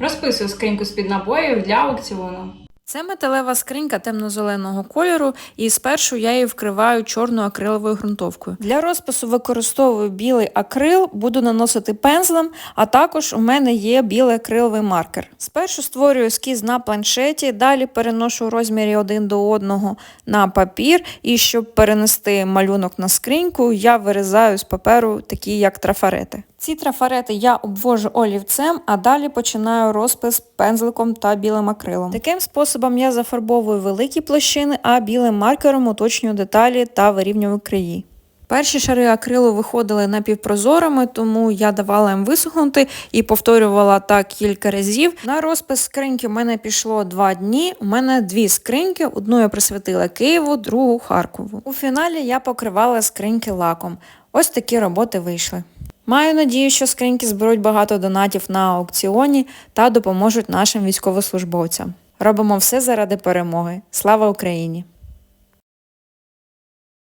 Розписую скриньку з-під набоїв для аукціону. Це металева скринька темно-зеленого кольору, і спершу я її вкриваю чорною акриловою ґрунтовкою. Для розпису використовую білий акрил, буду наносити пензлем, а також у мене є білий акриловий маркер. Спершу створюю ескіз на планшеті, далі переношу у розмірі один до одного на папір, і щоб перенести малюнок на скриньку, я вирізаю з паперу такі як трафарети. Ці трафарети я обвожу олівцем, а далі починаю розпис пензликом та білим акрилом. Таким способом я зафарбовую великі площини, а білим маркером уточнюю деталі та вирівнюю краї. Перші шари акрилу виходили напівпрозорими, тому я давала їм висохнути і повторювала так кілька разів. На розпис скриньки в мене пішло два дні. У мене дві скриньки: одну я присвятила Києву, другу Харкову. У фіналі я покривала скриньки лаком. Ось такі роботи вийшли. Маю надію, що скриньки зберуть багато донатів на аукціоні та допоможуть нашим військовослужбовцям. Робимо все заради перемоги. Слава Україні!